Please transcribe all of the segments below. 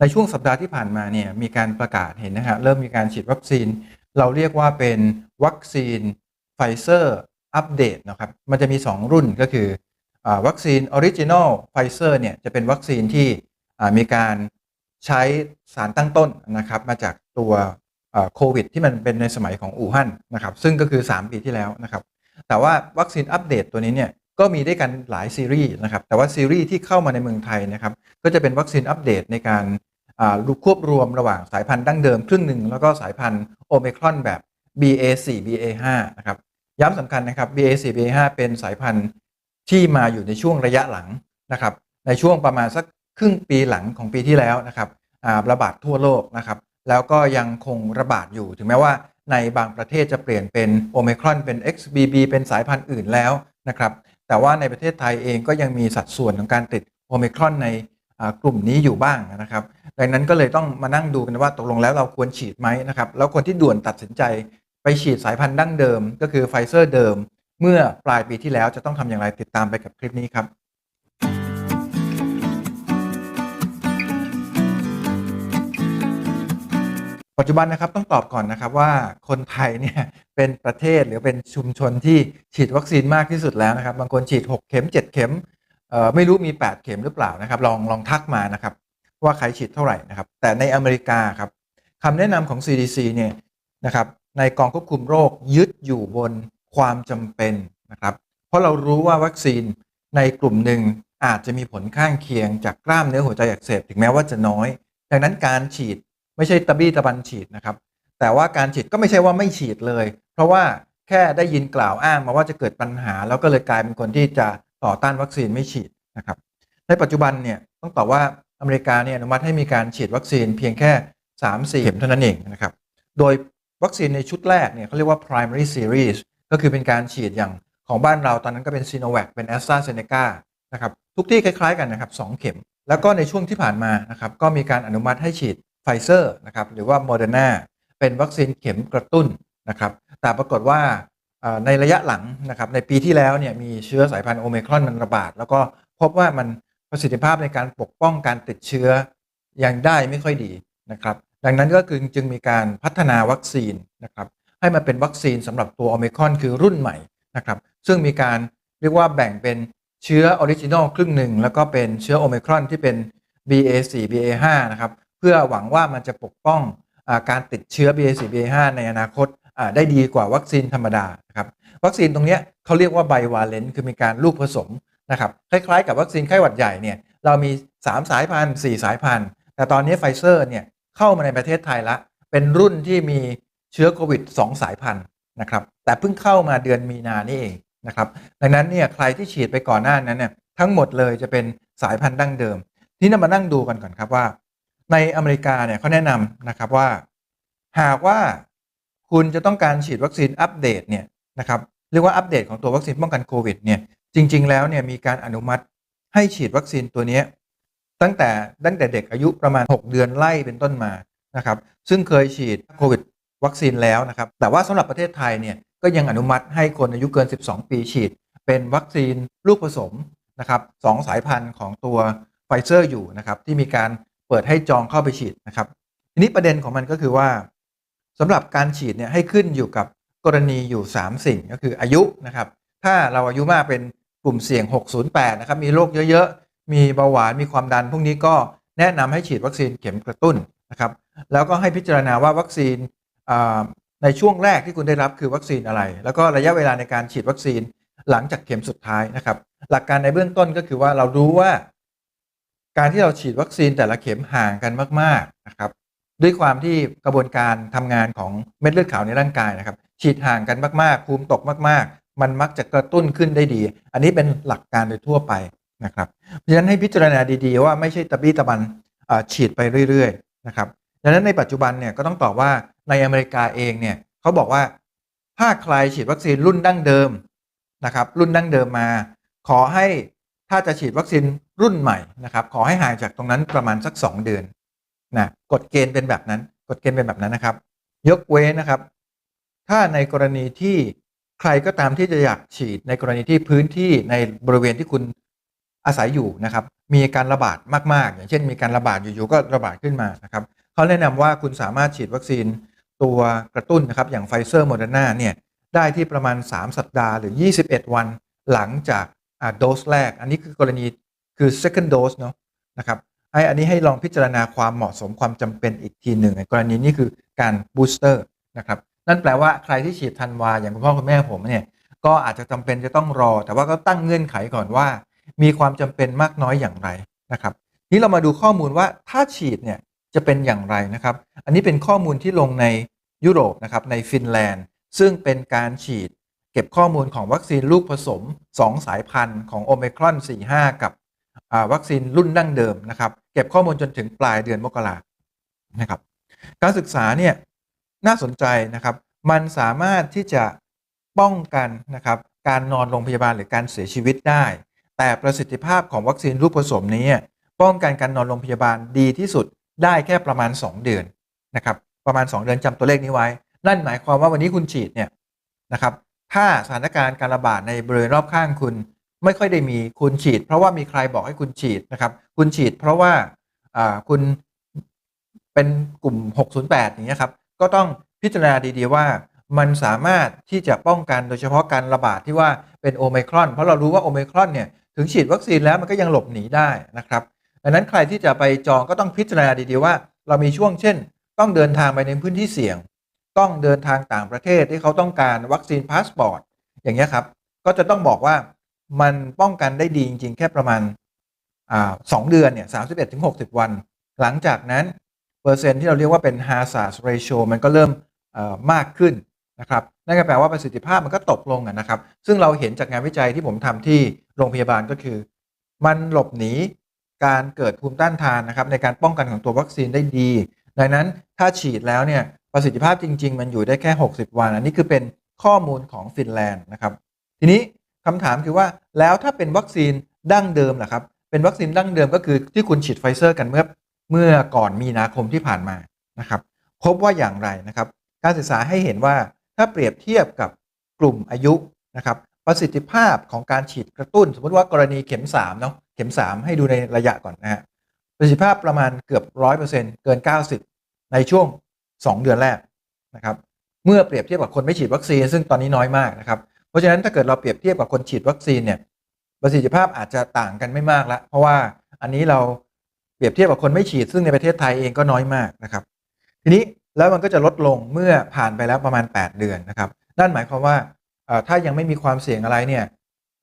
ในช่วงสัปดาห์ที่ผ่านมาเนี่ยมีการประกาศเห็นนะฮะเริ่มมีการฉีดวัคซีน เราเรียกว่าเป็นวัคซีนไฟเซอร์อัปเดตนะครับมันจะมี 2 รุ่นก็คืออวัคซีนออริจินอลไฟเซอร์เนี่ยจะเป็นวัคซีนที่มีการใช้สารตั้งต้นนะครับมาจากตัวโควิด ที่มันเป็นในสมัยของอู่ฮั่นนะครับซึ่งก็คือ 3 ปีที่แล้วนะครับแต่ว่าวัคซีนอัปเดตตัวนี้เนี่ยก็มีด้วยกันหลายซีรีส์นะครับแต่ว่าซีรีส์ที่เข้ามาในเมืองไทยนะครับก็จะเป็นวัคซีนอัปเดตในการ ควบรวมระหว่างสายพันธุ์ดั้งเดิมครึ่งหนึ่งแล้วก็สายพันธุ์โอเมครอนแบบ BA4 BA5 นะครับย้ำสำคัญนะครับ BA4 BA5 เป็นสายพันธุ์ที่มาอยู่ในช่วงระยะหลังนะครับ ในช่วงประมาณสักครึ่งปีหลังของปีที่แล้วนะครับระบาดทั่วโลกนะครับ แล้วก็ยังคงระบาดอยู่ถึงแม้ว่าในบางประเทศจะเปลี่ยนเป็นโอเมครอนเป็น XBB เป็นสายพันธุ์อื่นแล้วนะครับ แต่ว่าในประเทศไทยเองก็ยังมีสัดส่วนของการติดโอเมครอนใน กลุ่มนี้อยู่บ้างนะครับ ดังนั้นก็เลยต้องมานั่งดูกันว่าตกลงแล้วเราควรฉีดไหมนะครับ แล้วคนที่ด่วนตัดสินใจไปฉีดสายพันธุ์ดั้งเดิม ก็คือไฟเซอร์เดิม เมื่อปลายปีที่แล้วจะต้องทำอย่างไรติดตามไปกับคลิปนี้ครับปัจจุบันนะครับต้องตอบก่อนนะครับว่าคนไทยเนี่ยเป็นประเทศหรือเป็นชุมชนที่ฉีดวัคซีนมากที่สุดแล้วนะครับ บางคนฉีด 6 เข็ม 7 เข็มเอ่อ ไม่รู้มี 8 เข็มหรือเปล่านะครับ ลองลองทักมานะครับ ว่าใครฉีดเท่าไหร่นะครับ แต่ในอเมริกาครับคำแนะนำของ CDC เนี่ยนะครับ ในกองควบคุมโรคยึดอยู่บนความจำเป็นนะครับ เพราะเรารู้ว่าวัคซีนในกลุ่มหนึ่งอาจจะมีผลข้างเคียงจากกล้ามเนื้อหัวใจอักเสบถึงแม้ว่าจะน้อย ดังนั้นการฉีดไม่ใช่ตะบี้ตะบันฉีดนะครับ แต่ว่าการฉีดก็ไม่ใช่ว่าไม่ฉีดเลย เพราะว่าแค่ได้ยินกล่าวอ้างมาว่าจะเกิดปัญหา แล้วก็เลยกลายเป็นคนที่จะ ต่อต้านวัคซีนไม่ฉีดนะครับในปัจจุบันเนี่ยต้องตอบว่าอเมริกาเนี่ยอนุมัติให้มีการฉีดวัคซีนเพียงแค่ 3-4 เข็มเท่านั้นเองนะครับโดยวัคซีนในชุดแรกเนี่ยเขาเรียกว่า primary series ก็คือเป็นการฉีดอย่างของบ้านเราตอนนั้นก็เป็น s i n o v a c เป็น a s t r a z เซ e c a นะครับทุกที่คล้ายๆกันนะครับ2เข็ม แล้วก็ในช่วงที่ผ่านมานะครับก็มีการอนุมัติให้ฉีดไฟเซอร์นะครับหรือว่า Moderna เป็นวัคซีนเข็มกระตุ้นนะครับแต่ปรากฏว่า ในระยะหลังนะครับในปีที่แล้วเนี่ยมีเชื้อสายพันธุ์โอเมครอนมันระบาด แล้วก็พบว่ามันประสิทธิภาพในการปกป้องการติดเชื้อยังได้ไม่ค่อยดีนะครับ ดังนั้นก็คือจึงมีการพัฒนาวัคซีนนะครับให้มาเป็นวัคซีนสำหรับตัวโอเมครอนคือรุ่นใหม่นะครับซึ่งมีการเรียกว่าแบ่งเป็นเชื้อออริจินอลครึ่งหนึ่งแล้วก็เป็นเชื้อโอเมครอนที่เป็น BA4 BA5 นะครับเพื่อหวังว่ามันจะปกป้องอการติดเชื้อ BA4 BA5 ในอนาคต ได้ดีกว่าวัคซีนธรรมดานะครับวัคซีนตรงนี้เขาเรียกว่าไบวาเลนต์คือมีการลูกผสมนะครับคล้ายๆกับวัคซีนไข้หวัดใหญ่เนี่ยเรามี 3 สายพันธุ์4สายพันธุ์ แต่ตอนนี้ไฟเซอร์เนี่ยเข้ามาในประเทศไทยละ เป็นรุ่นที่มีเชื้อโควิด 2 สายพันธุ์นะครับแต่เพิ่งเข้ามาเดือนมีนานี่เองนะครับดังนั้นเนี่ยใครที่ฉีดไปก่อนหน้านั้นเนี่ยทั้งหมดเลยจะเป็นสายพันธุ์ดั้งเดิม ที่นำมานั่งดูกันก่อนครับว่า ในอเมริกาเนี่ยเขาแนะนำนะครับว่า หากว่า คุณจะต้องการฉีดวัคซีนอัปเดตเนี่ยนะครับเรียกว่าอัปเดตของตัววัคซีนป้องกันโควิดเนี่ยจริง ๆ แล้วเนี่ยมีการอนุมัติให้ฉีดวัคซีนตัวนี้ตั้งแต่ตั้งแต่เด็กอายุประมาณ 6 เดือนไล่เป็นต้นมานะครับซึ่งเคยฉีดโควิดวัคซีนแล้วนะครับแต่ว่าสำหรับประเทศไทยเนี่ยก็ยังอนุมัติให้คนอายุเกิน 12 ปีฉีด เป็นวัคซีนลูกผสมนะครับสองสายพันธุ์ของตัวไฟเซอร์อยู่นะครับที่มีการเปิดให้จองเข้าไปฉีดนะครับทีนี้ประเด็นของมันก็คือว่า สำหรับการฉีดเนี่ยให้ขึ้นอยู่กับกรณีอยู่ 3 สิ่งก็คืออายุนะครับ ถ้าเราอายุมากเป็นกลุ่มเสี่ยง 608 นะครับ มีโรคเยอะๆ มีเบาหวาน มีความดัน พวกนี้ก็แนะนำให้ฉีดวัคซีนเข็มกระตุ้นนะครับ แล้วก็ให้พิจารณาว่าวัคซีนในช่วงแรกที่คุณได้รับคือวัคซีนอะไร แล้วก็ระยะเวลาในการฉีดวัคซีนหลังจากเข็มสุดท้ายนะครับ หลักการในเบื้องต้นก็คือว่าเรารู้ว่า การที่เราฉีดวัคซีนแต่ละเข็มห่างกันมาก ๆนะครับ ด้วยความที่กระบวนการทำงานของเม็ดเลือดขาวในร่างกายนะครับ ฉีดห่างกันมากๆ ภูมิตกมากๆ มันมักจะกระตุ้นขึ้นได้ดี อันนี้เป็นหลักการโดยทั่วไปนะครับเพราะฉะนั้นให้พิจารณาดีๆ ว่าไม่ใช่ตะบี้ตะบันฉีดไปเรื่อยๆนะครับดังนั้นในปัจจุบันเนี่ยก็ต้องตอบว่าในอเมริกาเองเนี่ยเขาบอกว่าถ้าใครฉีดวัคซีนรุ่นดั้งเดิมนะครับ รุ่นดั้งเดิมมา ขอให้ถ้าจะฉีดวัคซีนรุ่นใหม่นะครับ ขอให้ห่างจากตรงนั้นประมาณสัก 2 เดือน นะกฎเกณฑ์เป็นแบบนั้นกฎเกณฑ์เป็นแบบนั้นนะครับ ยกเว้นนะครับ ถ้าในกรณีที่ใครก็ตามที่จะอยากฉีดในกรณีที่พื้นที่ในบริเวณที่คุณอาศัยอยู่นะครับ มีการระบาดมาก ๆ อย่างเช่น มีการระบาดอยู่ๆก็ระบาดขึ้นมานะครับเขาแนะนำว่าคุณสามารถฉีดวัคซีนตัวกระตุ้นนะครับ อย่างไฟเซอร์โมเดอร์นาเนี่ยได้ที่ประมาณ 3 สัปดาห์หรือ 21 วันหลังจากโดสแรก อันนี้คือกรณีคือ second dose เนาะนะครับ ไอ้อันนี้ให้ลองพิจารณาความเหมาะสมความจำเป็นอีกทีหนึ่งในกรณีนี้คือการบูสเตอร์นะครับนั่นแปลว่าใครที่ฉีดธันวาอย่างคุณพ่อคุณแม่ผมเนี่ยก็อาจจะจำเป็นจะต้องรอ แต่ว่าก็ตั้งเงื่อนไขก่อนว่า มีความจำเป็นมากน้อยอย่างไรนะครับนี้เรามาดูข้อมูลว่าถ้าฉีดเนี่ยจะเป็นอย่างไรนะครับ อันนี้เป็นข้อมูลที่ลงในยุโรปนะครับในฟินแลนด์ ซึ่งเป็นการฉีด เก็บข้อมูลของวัคซีนลูกผสม 2 สายพันธุ์ของโอ i ครอน 45 กับวัคซีนรุ่นดั้งเดิมนะครับ เก็บข้อมูลจนถึงปลายเดือนมกรานะครับ การศึกษาเนี่ยน่าสนใจนะครับ มันสามารถที่จะป้องกันนะครับการนอนโรงพยาบาลหรือการเสียชีวิตได้ แต่ประสิทธิภาพของวัคซีนลูกผสมนี้ป้องกันการนอนโรงพยาบาลดีที่สุดได้แค่ประมาณ 2 เดือนนะครับ ประมาณ 2 เดือนจำตัวเลขนี้ไว้ นั่นหมายความว่าวันนี้คุณฉีดเนี่ยนะครับ ถ้าสถานการณ์การระบาดในบริเวณรอบข้างคุณ ไม่ค่อยได้มีคุณฉีด เพราะว่ามีใครบอกให้คุณฉีดนะครับ คุณฉีดเพราะว่าคุณเป็นกลุ่ม 608 อย่างเงี้ยครับ ก็ต้องพิจารณาดีๆว่ามันสามารถที่จะป้องกันโดยเฉพาะการระบาดที่ว่าเป็นโอไมครอน เพราะเรารู้ว่าโอไมครอนเนี่ยถึงฉีดวัคซีนแล้วมันก็ยังหลบหนีได้นะครับดังนั้นใครที่จะไปจองก็ต้องพิจารณาดีๆว่า เรามีช่วงเช่น ต้องเดินทางไปในพื้นที่เสี่ยง ต้องเดินทางต่างประเทศที่เขาต้องการวัคซีนพาสปอร์ตอย่างเงี้ยครับก็จะต้องบอกว่า มันป้องกันได้ดีจริง ๆ แค่ประมาณสองเดือนเนี่ยสามสิบเอ็ดถึงหกสิบวัน หลังจากนั้น เปอร์เซ็นต์ที่เราเรียกว่าเป็น hazard ratio มันก็เริ่มมากขึ้นนะครับนั่นก็แปลว่าประสิทธิภาพมันก็ตกลงนะครับ ซึ่งเราเห็นจากงานวิจัยที่ผมทำที่โรงพยาบาลก็คือ มันหลบหนีการเกิดภูมิต้านทานนะครับในการป้องกันของตัววัคซีนได้ดี ดังนั้นถ้าฉีดแล้วเนี่ยประสิทธิภาพจริง ๆ มันอยู่ได้แค่ 60 วัน อันนี้คือเป็นข้อมูลของฟินแลนด์นะครับ ทีนี้ คำถามคือว่าแล้วถ้าเป็นวัคซีนดั้งเดิมล่ะครับ เป็นวัคซีนดั้งเดิมก็คือที่คุณฉีดไฟเซอร์กันเมื่อเมื่อก่อนมีนาคมที่ผ่านมานะครับพบว่าอย่างไรนะครับ การศึกษาให้เห็นว่าถ้าเปรียบเทียบกับกลุ่มอายุนะครับประสิทธิภาพของการฉีดกระตุ้น สมมติว่ากรณีเข็ม3เนาะเข็ม 3 ให้ดูในระยะก่อนนะฮะประสิทธิภาพประมาณเกือบ 100%เกิน 90 ในช่วง 2 เดือนแรกนะครับเมื่อเปรียบเทียบกับคนไม่ฉีดวัคซีนซึ่งตอนนี้น้อยมากนะครับ เพราะฉะนั้นถ้าเกิดเราเปรียบเทียบกับคนฉีดวัคซีนเนี่ยประสิทธิภาพอาจจะต่างกันไม่มากละเพราะว่าอันนี้เราเปรียบเทียบกับคนไม่ฉีดซึ่งในประเทศไทยเองก็น้อยมากนะครับ ทีนี้แล้วมันก็จะลดลงเมื่อผ่านไปแล้วประมาณ 8 เดือนนะครับนั่นหมายความว่าถ้ายังไม่มีความเสี่ยงอะไรเนี่ย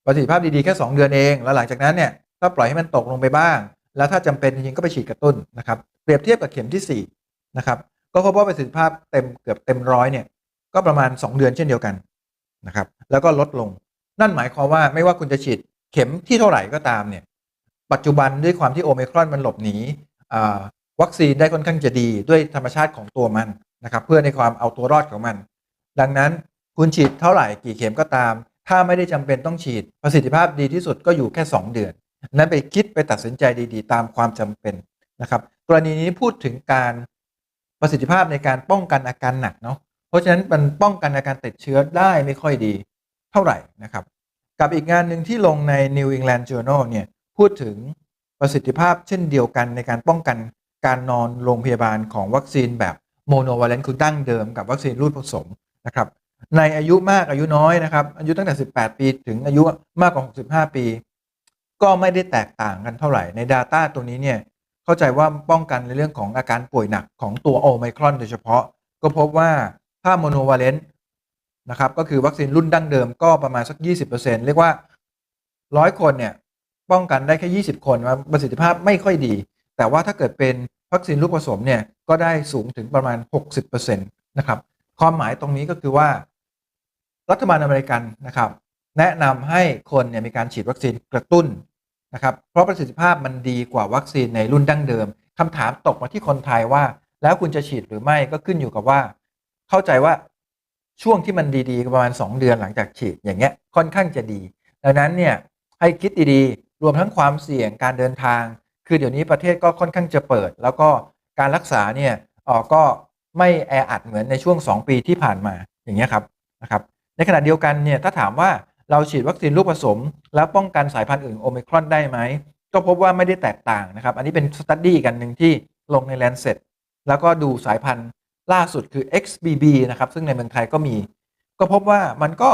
ประสิทธิภาพดีๆแค่ 2 เดือนเอง แล้วหลังจากนั้นเนี่ยถ้าปล่อยให้มันตกลงไปบ้าง แล้วถ้าจำเป็นจริงๆก็ไปฉีดกระตุ้นนะครับเปรียบเทียบกับเข็มที่4นะครับก็พบว่าประสิทธิภาพเต็มเกือบเต็มร้อยเนี่ยก็ประมาณ 2 เดือนเช่นเดียวกัน นะครับแล้วก็ลดลง นั่นหมายความว่าไม่ว่าคุณจะฉีดเข็มที่เท่าไหร่ก็ตามเนี่ยปัจจุบันด้วยความที่โอเมครอนมันหลบหนีวัคซีนได้ค่อนข้างจะดีด้วยธรรมชาติของตัวมันนะครับเพื่อในความเอาตัวรอดของมัน ดังนั้นคุณฉีดเท่าไหร่กี่เข็มก็ตาม ถ้าไม่ได้จำเป็นต้องฉีดประสิทธิภาพดีที่สุดก็อยู่แค่ 2 เดือน นั้นไปคิดไปตัดสินใจดีๆ ตามความจำเป็นนะครับกรณีนี้พูดถึงการประสิทธิภาพในการป้องกันอาการหนักเนาะ ราะฉะนั้นมันป้องกันอาการติดเชื้อได้ไม่ค่อยดีเท่าไหร่นะครับ กับอีกงานหนึ่งที่ลงใน New England Journal เนี่ยพูดถึงประสิทธิภาพเช่นเดียวกันในการป้องกันการนอนโรงพยาบาลของวัคซีนแบบโมโนวาเลนต์คือดั้งเดิมกับวัคซีนรุ่นผสมนะครับในอายุมากอายุน้อยนะครับ อายุตั้งแต่ 18 ปี ถึงอายุมากกว่า 65 ปี ก็ไม่ได้แตกต่างกันเท่าไหร่ใน Data ตัวนี้เนี่ยเข้าใจว่าป้องกันในเรื่องของอาการป่วยหนักของตัวโอไมครอนโดยเฉพาะ ก็พบว่า ถ้าโมโนวาเลนต์นะครับก็คือวัคซีนรุ่นดั้งเดิมก็ประมาณสัก 20%เรียกว่า 100 คนเนี่ยป้องกันได้แค่ 20 คนว่าประสิทธิภาพไม่ค่อยดี แต่ว่าถ้าเกิดเป็นวัคซีนลูกผสมเนี่ยก็ได้สูงถึงประมาณ 60%นะครับความหมายตรงนี้ก็คือว่า รัฐบาลอเมริกันนะครับแนะนำให้คนเนี่ยมีการฉีดวัคซีนกระตุ้นนะครับเพราะประสิทธิภาพมันดีกว่าวัคซีนในรุ่นดั้งเดิมคำถามตกมาที่คนไทยว่า แล้วคุณจะฉีดหรือไม่ก็ขึ้นอยู่กับว่า เข้าใจว่าช่วงที่มันดีๆประมาณ 2 เดือนหลังจากฉีดอย่างเงี้ยค่อนข้างจะดี ดังนั้นเนี่ยให้คิดดีๆ รวมทั้งความเสี่ยงการเดินทาง คือเดี๋ยวนี้ประเทศก็ค่อนข้างจะเปิด แล้วก็การรักษาเนี่ยออก็ไม่แออัดเหมือนในช่วง 2 ปีที่ผ่านมาอย่างเงี้ยครับนะครับในขณะเดียวกันเนี่ยถ้าถามว่าเราฉีดวัคซีนลูกผสม แล้วป้องกันสายพันธุ์อื่นโอมิครอนได้ไหมก็พบว่าไม่ได้แตกต่างนะครับ อันนี้เป็นสตัดดี้กันหนึ่งที่ลงใน Lancet แล้วก็ดูสายพันธุ์ ล่าสุดคือ XBB นะครับ ซึ่งในเมืองไทยก็มี ก็พบว่ามันก็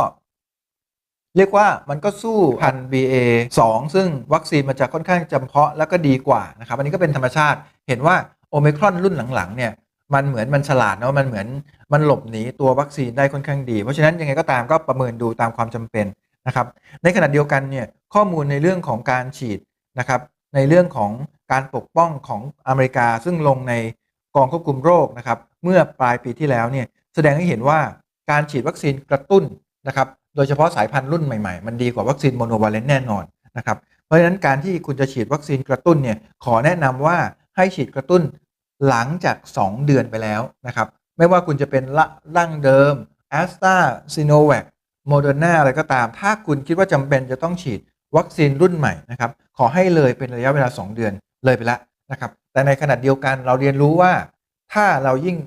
เรียกว่ามันก็สู้พัน BA 2 ซึ่งวัคซีนมันจะค่อนข้างจำเพาะแล้วก็ดีกว่านะครับ อันนี้ก็เป็นธรรมชาติ เห็นว่าโอเมครอนรุ่นหลังๆ เนี่ย มันเหมือนมันฉลาดเนาะมันเหมือนมันหลบหนีตัววัคซีนได้ค่อนข้างดี เพราะฉะนั้นยังไงก็ตามก็ประเมินดูตามความจำเป็นนะครับ ในขณะเดียวกันเนี่ยข้อมูลในเรื่องของการฉีดนะครับ ในเรื่องของการปกป้องของอเมริกาซึ่งลงใน กองควบคุมโรคนะครับเมื่อปลายปีที่แล้วเนี่ยแสดงให้เห็นว่าการฉีดวัคซีนกระตุ้นนะครับโดยเฉพาะสายพันธุ์รุ่นใหม่ๆ มันดีกว่าวัคซีนโมโนวาเลนต์แน่นอนนะครับเพราะฉะนั้นการที่คุณจะฉีดวัคซีนกระตุ้นเนี่ยขอแนะนำว่าให้ฉีดกระตุ้นหลังจาก 2 เดือนไปแล้วนะครับไม่ว่าคุณจะเป็นละร่างเดิมแอสตราซีโนแวคโมเดอร์นาอะไรก็ตาม ถ้าคุณคิดว่าจำเป็นจะต้องฉีดวัคซีนรุ่นใหม่นะครับขอให้เลยเป็นระยะเวลา 2 เดือนเลยไปแล้วนะครับ แต่ในขณะเดียวกันเราเรียนรู้ว่า ถ้าเรายิ่ง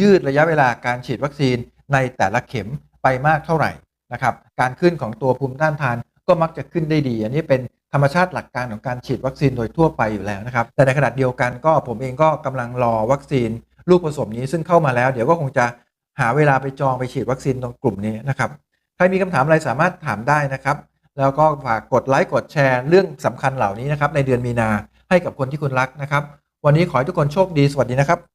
ยืดระยะเวลาการฉีดวัคซีนในแต่ละเข็มไปมากเท่าไหร่นะครับการขึ้นของตัวภูมิต้านทานก็มักจะขึ้นได้ดี อันนี้เป็นธรรมชาติหลักการของการฉีดวัคซีนโดยทั่วไปอยู่แล้วนะครับ แต่ในขณะเดียวกันก็ผมเองก็กำลังรอวัคซีนลูกผสมนี้ซึ่งเข้ามาแล้ว เดี๋ยวก็คงจะหาเวลาไปจองไปฉีดวัคซีนตรงกลุ่มนี้นะครับใครมีคำถามอะไรสามารถถามได้นะครับ แล้วก็ฝากกดไลค์กดแชร์เรื่องสำคัญเหล่านี้นะครับในเดือนมีนาให้กับคนที่คุณรักนะครับ วันนี้ขอให้ทุกคนโชคดีสวัสดีนะครับ